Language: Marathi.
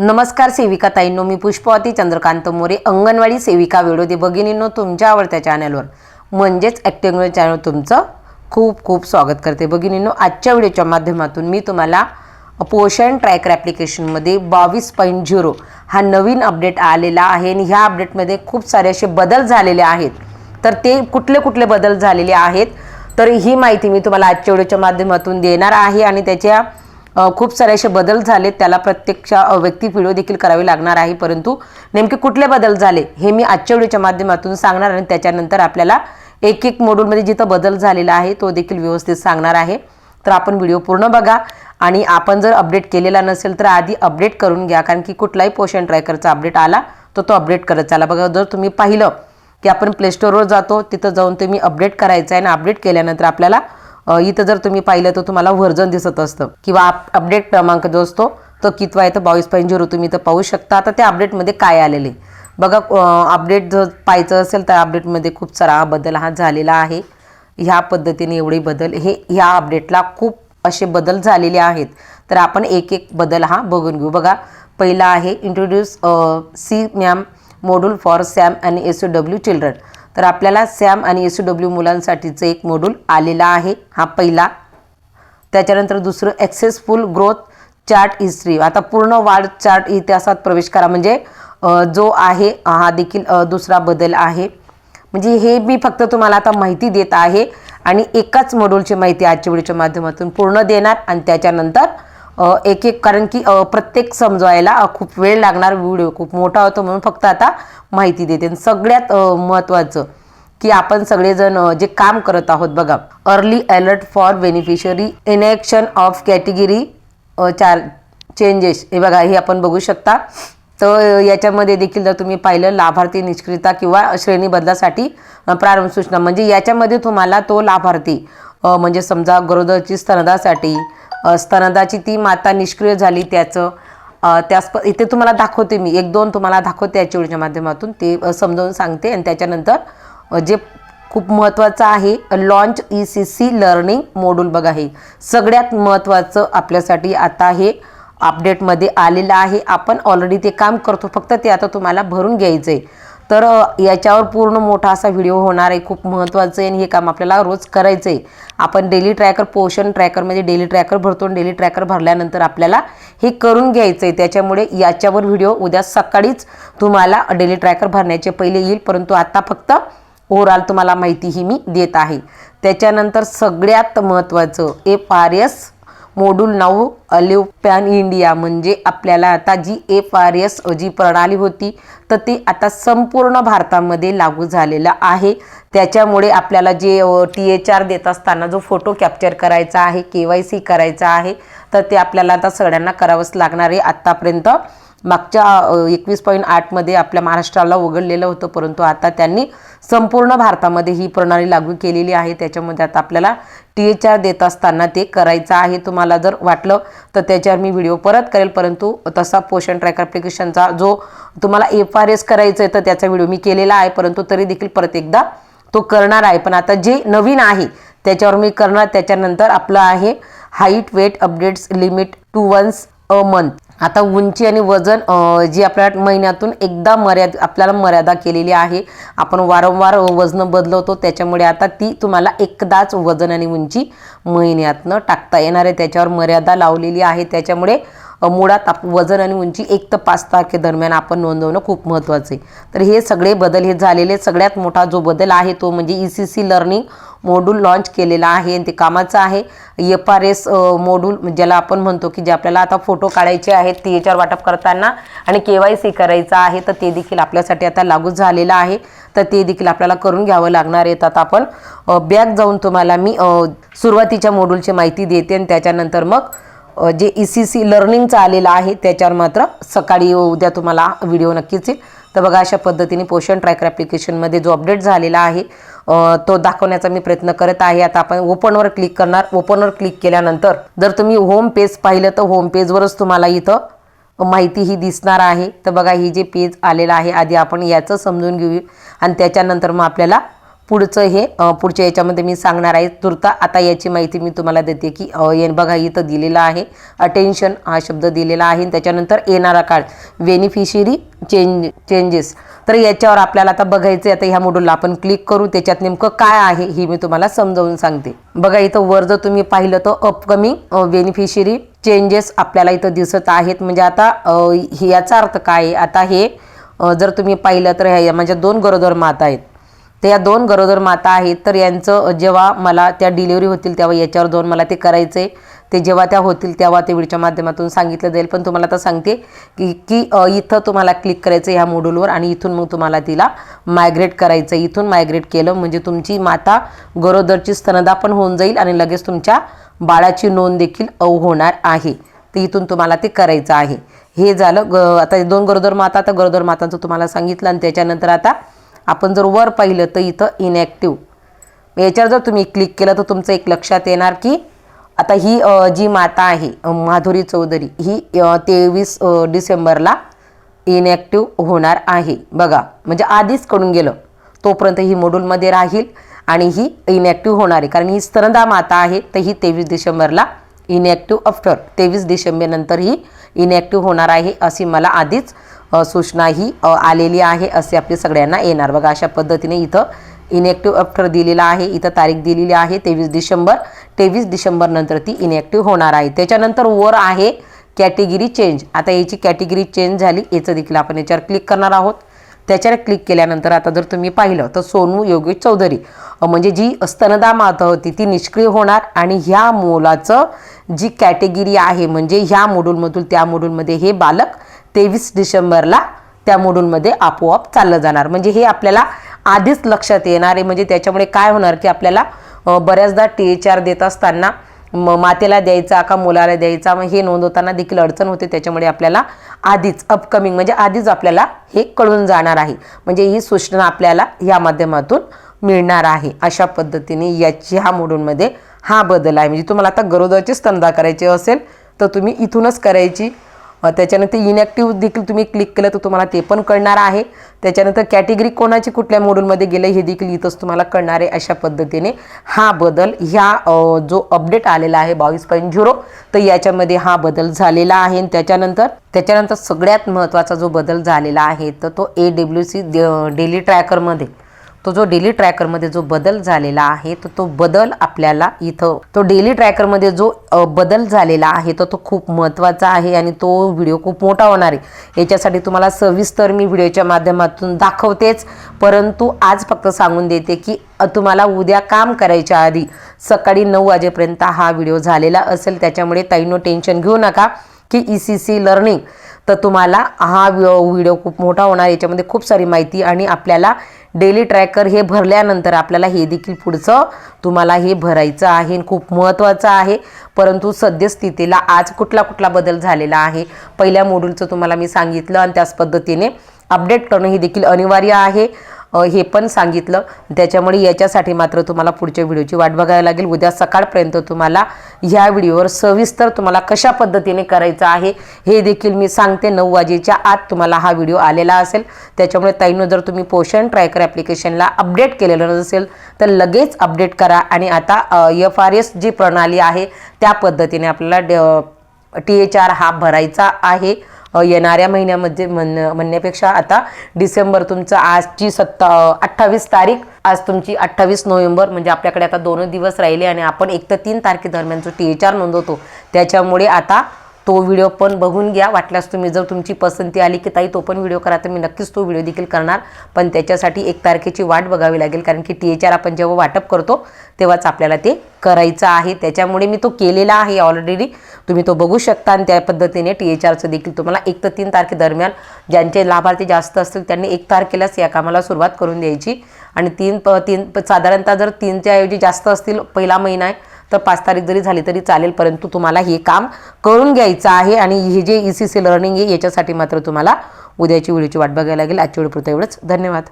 नमस्कार सेविका ताईंनो मी पुष्पवती चंद्रकांत मोरे अंगणवाडी सेविका विरोधी भगिनींनो तुमच्या आवडत्या चॅनलवर. म्हणजेच ॲक्टिंग चॅनल तुमचं खूप खूप स्वागत करते. भगिनींनो आजच्या व्हिडिओच्या माध्यमातून मी तुम्हाला पोषण ट्रॅकर ॲप्लिकेशनमध्ये बावीस पॉईंट झिरो हा नवीन अपडेट आलेला आहे आणि ह्या अपडेटमध्ये खूप सारे असे बदल झालेले आहेत. तर ते कुठले कुठले बदल झालेले आहेत तर ही माहिती मी तुम्हाला आजच्या व्हिडिओच्या माध्यमातून देणार आहे आणि त्याच्या खूप सारे असे बदल झाले त्याला प्रत्यक्ष व्यक्ती व्हिडिओ देखील करावी लागणार आहे. परंतु नेमके कुठले बदल झाले हे मी आजच्या व्हिडिओच्या माध्यमातून सांगणार आणि त्याच्यानंतर आपल्याला एक एक मॉड्यूलमध्ये जिथं बदल झालेला आहे तो देखील व्यवस्थित सांगणार आहे. तर आपण व्हिडिओ पूर्ण बघा. आणि आपण जर अपडेट केलेला नसेल तर आधी अपडेट करून घ्या. कारण की कुठलाही पोषण ट्रॅकरचा अपडेट आला तर तो अपडेट करत चाला. बघा जर तुम्ही पाहिलं की आपण प्लेस्टोरवर जातो तिथं जाऊन तुम्ही अपडेट करायचं आहे आणि अपडेट केल्यानंतर आपल्याला इथं जर तुम्ही पाहिलं तर तुम्हाला व्हर्जन दिसत असतं. किंवा आप- अपडेट क्रमांक जो असतो तो कितवा आहे तर बावीस पॉईंट झिरो तुम्ही इथं पाहू शकता. आता त्या अपडेटमध्ये काय आलेले? आहे. बघा अपडेट जर पाहायचं असेल तर अपडेटमध्ये खूप सारा बदल हा झालेला आहे. ह्या पद्धतीने एवढे बदल हे ह्या अपडेटला खूप असे बदल झालेले आहेत. तर आपण एक एक बदल हा बघून घेऊ. बघा पहिला आहे introduce C MAM module for SAM आणि एस डब्ल्यू चिल्ड्रन तर आपल्याला सॅम आणि एस डब्ल्यू मुलांसाठीचं एक मॉड्यूल आलेला आहे. हा पहिला. त्याच्यानंतर दुसरं एक्सेसफुल ग्रोथ चार्ट हिस्ट्री आता पूर्ण वाढ चार्ट इतिहासात प्रवेश करा. म्हणजे जो आहे हा देखील दुसरा बदल आहे. म्हणजे हे मी फक्त तुम्हाला आता माहिती देत आहे आणि एकाच मॉड्यूलची माहिती आजच्या व्हिडिओच्या माध्यमातून पूर्ण देणार आणि त्याच्यानंतर एक एक कारण की प्रत्येक समजवायला खूप वेळ लागणार व्हिडिओ खूप मोठा होतो म्हणून फक्त आता माहिती देते. आणि सगळ्यात महत्त्वाचं की आपण सगळेजण जे काम करत आहोत बघा early alert for beneficiary inaction of category चार चेंजेस हे बघा हे आपण बघू शकता. तर याच्यामध्ये देखील जर तुम्ही पाहिलं लाभार्थी निष्क्रियता किंवा श्रेणी बदलासाठी प्रारंभ सूचना. म्हणजे याच्यामध्ये तुम्हाला तो लाभार्थी म्हणजे समजा गरोदरची स्तनदासाठी स्तनदाची ती माता निष्क्रिय झाली त्याचं. अ, त्यास इथे तुम्हाला दाखवते मी. एक दोन तुम्हाला दाखवते या व्हिडिओच्या माध्यमातून. ते समजावून सांगते. आणि त्याच्यानंतर जे खूप महत्त्वाचं आहे launch E C C learning module बघा हे. सगळ्यात महत्त्वाचं आपल्यासाठी आता हे अपडेटमध्ये आलेलं आहे. आपण ऑलरेडी ते काम करतो. फक्त ते आता तुम्हाला भरून घ्यायचं आहे तर याच्यावर पूर्ण मोठा असा व्हिडिओ होणार आहे. खूप महत्त्वाचं आहे आणि हे काम आपल्याला रोज करायचं आहे आपण डेली ट्रॅकर पोषण ट्रॅकरमध्ये म्हणजे डेली ट्रॅकर भरतो आणि डेली ट्रॅकर भरल्यानंतर आपल्याला हे करून घ्यायचं आहे त्याच्यामुळे याच्यावर व्हिडिओ उद्या सकाळीच तुम्हाला डेली ट्रॅकर भरण्याचे पहिले येईल. परंतु आता फक्त ओव्हरऑल तुम्हाला माहिती ही मी देत आहे. त्याच्यानंतर सगळ्यात महत्त्वाचं F R S module now alive pan India म्हणजे आपल्याला आता जी एफ आर एस जी प्रणाली होती तर ती आता संपूर्ण भारतामध्ये लागू झालेलं आहे. त्याच्यामुळे आपल्याला जे टी एच आर देत असताना जो फोटो कॅप्चर करायचा आहे के वाय सी करायचा आहे तर ते आपल्याला आता सगळ्यांना करावंच लागणार आहे आत्तापर्यंत मागच्या एकवीस पॉईंट आठमध्ये आपल्या महाराष्ट्राला उघडलेलं होतं परंतु आता त्यांनी संपूर्ण भारतामध्ये ही प्रणाली लागू केलेली आहे. त्याच्यामध्ये आता आपल्याला टी एच आर देत असताना ते करायचं आहे तुम्हाला जर वाटलं तर त्याच्यावर मी व्हिडिओ परत करेल. परंतु तसा पोषण ट्रॅक ॲप्लिकेशनचा जो तुम्हाला एफ आर एस करायचं आहे तर त्याचा व्हिडिओ मी केलेला आहे. परंतु तरी देखील परत एकदा तो करणार आहे. पण आता जे नवीन आहे त्याच्यावर मी करणार. त्याच्यानंतर आपलं आहे height weight updates limit to once a month आता उंची आणि वजन जी आपल्या महिन्यातून एकदा मर्याद आपल्याला मर्यादा केलेली आहे आपण वारंवार वजन बदलवतो त्याच्यामुळे आता ती तुम्हाला एकदाच वजन आणि उंची महिन्यातनं टाकता येणार आहे. त्याच्यावर मर्यादा लावलेली आहे. त्याच्यामुळे मुळात आप वजन आणि उंची एक ते पाच तारखेदरम्यान आपण नोंदवणं खूप महत्त्वाचं आहे. तर हे सगळे बदल हे झालेले सगळ्यात मोठा जो बदल आहे तो म्हणजे E C C learning module launch केलेला आहे आणि ते कामाचं आहे. एफ आर एस मॉड्यूल ज्याला आपण म्हणतो की जे आपल्याला आता फोटो काढायचे आहेत टी याच्यावर वाटप करताना आणि के वाय सी करायचं आहे तर ते देखील आपल्यासाठी आता लागू झालेलं आहे. तर ते देखील आपल्याला करून घ्यावं लागणार आहे. तर आपण बॅग जाऊन तुम्हाला मी सुरुवातीच्या मॉड्यूलची माहिती देते आणि त्याच्यानंतर मग जे ई सी सी लर्निंगचं आलेलं आहे त्याच्यावर मात्र सकाळी उद्या तुम्हाला व्हिडिओ नक्कीच येईल. तर बघा अशा पद्धतीने पोषण ट्रॅकर ॲप्लिकेशनमध्ये जो अपडेट झालेला आहे तो दाखवण्याचा मी प्रयत्न करत आहे. आता आपण ओपनवर क्लिक करणार. ओपनवर क्लिक केल्यानंतर जर तुम्ही होम पेज पाहिलं तर होम पेजवरच तुम्हाला इथं माहिती ही दिसणार आहे. तर बघा ही जे पेज आलेलं आहे आधी आपण याचं समजून घेऊ आणि त्याच्यानंतर मग आपल्याला पुढचं हे पुढच्या याच्यामध्ये मी सांगणार आहे. तुर्ता आता याची माहिती मी तुम्हाला देते की येन बघा इथं दिलेलं आहे. अटेन्शन हा शब्द दिलेला आहे. आणि त्याच्यानंतर येणारा काळ बेनिफिशियरी चेंज चेंजेस तर याच्यावर आपल्याला आता बघायचं आहे. आता ह्या मॉड्यूलला आपण क्लिक करू. त्याच्यात नेमकं काय आहे हे मी तुम्हाला समजावून सांगते. बघा इथं वर जर तुम्ही पाहिलं तर अपकमिंग बेनिफिशियरी चेंजेस आपल्याला इथं दिसत आहेत. म्हणजे आता हे याचा अर्थ काय आता हे जर तुम्ही पाहिलं तर ह्या माझ्या दोन गरोदर माता आहेत. तर या दोन गरोदर माता आहेत. तर यांचं जेव्हा मला त्या डिलिव्हरी होतील तेव्हा याच्यावर दोन मला ते करायचं आहे ते जेव्हा त्या होतील तेव्हा ते व्हिडिओच्या माध्यमातून सांगितलं जाईल. पण तुम्हाला आता सांगते की की इथं तुम्हाला क्लिक करायचं ह्या मॉड्यूलवर आणि इथून मग तुम्हाला तिला मायग्रेट करायचं आहे इथून मायग्रेट केलं म्हणजे तुमची माता गरोदरची स्तनदा पण होऊन जाईल आणि लगेच तुमच्या बाळाची नोंद देखील अव होणार आहे. तर इथून तुम्हाला ते करायचं आहे. हे झालं ग आता दोन गरोदर माता आता गरोदर मातांचं तुम्हाला सांगितलं आणि त्याच्यानंतर आता आपण जर वर पाहिलं तर इथं इनॅक्टिव्ह याच्यावर जर तुम्ही क्लिक केलं तर तुमचं एक लक्षात येणार की आता ही जी माता आहे माधुरी चौधरी ही तेवीस डिसेंबरला इनॅक्टिव्ह होणार आहे. बघा म्हणजे आधीच कडून गेलं. तोपर्यंत ही मॉड्यूलमध्ये राहील आणि ही इनॅक्टिव्ह होणार आहे. कारण ही स्तनदा माता आहे तर ही तेवीस डिसेंबरला इनॅक्टिव्ह आफ्टर तेवीस डिसेंबरनंतर ही इनॅक्टिव्ह होणार आहे अशी मला आधीच सूचनाही सूचना ही आलेली आहे असे आपले सगळ्यांना येणार. बघा अशा पद्धतीने इथं इनॅक्टिव्ह अफ्टर दिलेला आहे. इथं तारीख दिलेली आहे तेवीस डिसेंबर. तेवीस डिसेंबरनंतर ती इनॅक्टिव्ह होणार आहे. त्याच्यानंतर वर आहे कॅटेगरी चेंज आता याची कॅटेगरी चेंज झाली. याचं देखील आपण याच्यावर क्लिक करणार आहोत. त्याच्यावर क्लिक केल्यानंतर आता जर तुम्ही पाहिलं तर सोनू योगेश चौधरी म्हणजे जी स्तनदा माता होती ती निष्क्रिय होणार आणि ह्या मुलाचं जी कॅटेगरी आहे म्हणजे ह्या मोडूलमधून त्या मोडूलमध्ये हे बालक तेवीस डिसेंबरला त्या मॉड्यूलमध्ये आपोआप चाललं जाणार. म्हणजे हे आपल्याला आधीच लक्षात येणार आहे. म्हणजे त्याच्यामुळे काय होणार की आपल्याला बऱ्याचदा टी एच आर देत असताना म मातेला द्यायचा का मुलाला द्यायचा मग हे नोंदवताना देखील अडचण होते. त्याच्यामुळे आपल्याला आधीच अपकमिंग म्हणजे आधीच आपल्याला हे कळून जाणार आहे. म्हणजे ही सूचना आपल्याला या माध्यमातून मिळणार आहे. अशा पद्धतीने याची ह्या मोडूनमध्ये हा बदल आहे. म्हणजे तुम्हाला आता गरोदरची स्तनदा करायची असेल तर तुम्ही इथूनच करायची. त्याच्यानंतर इनॅक्टिव्ह देखील तुम्ही क्लिक केलं तर तुम्हाला ते पण कळणार आहे. त्याच्यानंतर कॅटेगरी कोणाची कुठल्या मॉड्यूलमध्ये गेलं हे देखील इथंच तुम्हाला कळणार आहे अशा पद्धतीने. हा बदल ह्या जो अपडेट आलेला आहे बावीस पॉईंट झिरो तर याच्यामध्ये हा बदल झालेला आहे. आणि त्याच्यानंतर त्याच्यानंतर सगळ्यात महत्त्वाचा जो बदल झालेला आहे तर तो ए डब्ल्यू सी डेली ट्रॅकरमध्ये तो जो डेली ट्रॅकरमध्ये जो बदल झालेला आहे तर तो बदल आपल्याला इथं तो डेली ट्रॅकरमध्ये जो बदल झालेला आहे तर तो खूप महत्त्वाचा आहे आणि तो व्हिडिओ खूप मोठा होणार आहे. याच्यासाठी तुम्हाला सविस्तर मी व्हिडिओच्या माध्यमातून दाखवतेच परंतु आज फक्त सांगून देते की तुम्हाला उद्या काम करायच्या आधी सकाळी नऊ वाजेपर्यंत हा व्हिडिओ झालेला असेल. त्याच्यामुळे ताईनो टेन्शन घेऊ नका की ई सी सी लर्निंग तर तुम्हाला हा व्हिडिओ खूप मोठा होणार. याच्यामध्ये खूप सारी माहिती आणि आपल्याला डेली ट्रॅकर हे भरल्यानंतर आपल्याला हे देखील पुढचं तुम्हाला हे भरायचं आहे. आणि खूप महत्त्वाचं आहे. परंतु सद्यस्थितीला आज कुठला कुठला बदल झालेला आहे? पहिल्या मॉड्यूलचं तुम्हाला मी सांगितलं आणि त्याच पद्धतीने अपडेट करणं हे देखील अनिवार्य आहे. हे पण सांगितलं. त्याच्यामुळे याच्यासाठी मात्र तुम्हाला पुढच्या व्हिडिओची वाट बघायला लागेल. उद्या सकाळपर्यंत तुम्हाला ह्या व्हिडिओवर सविस्तर तुम्हाला कशा पद्धतीने करायचं आहे हे देखील मी सांगते. नऊ वाजेच्या आत तुम्हाला हा व्हिडिओ आलेला असेल. त्याच्यामुळे ताईनं जर तुम्ही पोषण ट्रॅकर ॲप्लिकेशनला अपडेट केलेलं नसेल तर लगेच अपडेट करा. आणि आता एफ आर एस जी प्रणाली आहे त्या पद्धतीने आपल्याला टी एच आर हा भरायचा आहे. येणाऱ्या महिन्यामध्ये म्हण म्हणण्यापेक्षा आता डिसेंबर तुमचं आजची सत्ता अठ्ठावीस तारीख आज तुमची अठ्ठावीस नोव्हेंबर म्हणजे आपल्याकडे आता दोन दिवस राहिले आणि आपण एक तर तीन तारखेदरम्यानचं टी एच आर नोंदवतो. त्याच्यामुळे आता तो व्हिडिओ पण बघून घ्या. वाटल्यास तुम्ही जर तुमची पसंती आली की ताई तो पण व्हिडिओ करा. तर मी नक्कीच तो व्हिडिओ देखील करणार. पण त्याच्यासाठी एक तारखेची वाट बघावी लागेल. कारण की टी एच आर आपण जेव्हा वाटप करतो तेव्हाच आपल्याला ते करायचं आहे. त्याच्यामुळे मी तो केलेला आहे ऑलरेडी तुम्ही तो बघू शकता आणि त्या पद्धतीने टी एच आरचं देखील तुम्हाला एक तर तीन तारखेदरम्यान ज्यांचे लाभार्थी जास्त असतील त्यांनी एक तारखेलाच या कामाला सुरुवात करून द्यायची. आणि तीन प तीन प- साधारणतः जर तीनच्या ऐवजी जास्त असतील पहिला महिना आहे तर पाच तारीख जरी झाली तरी चालेल परंतु तुम्हाला हे काम करून घ्यायचं आहे आणि हे जे ई सी सी लर्निंग आहे याच्यासाठी मात्र तुम्हाला उद्याची व्हिडिओची वाट बघायला लागेल. आजच्या व्हिडिओ एवढंच. धन्यवाद.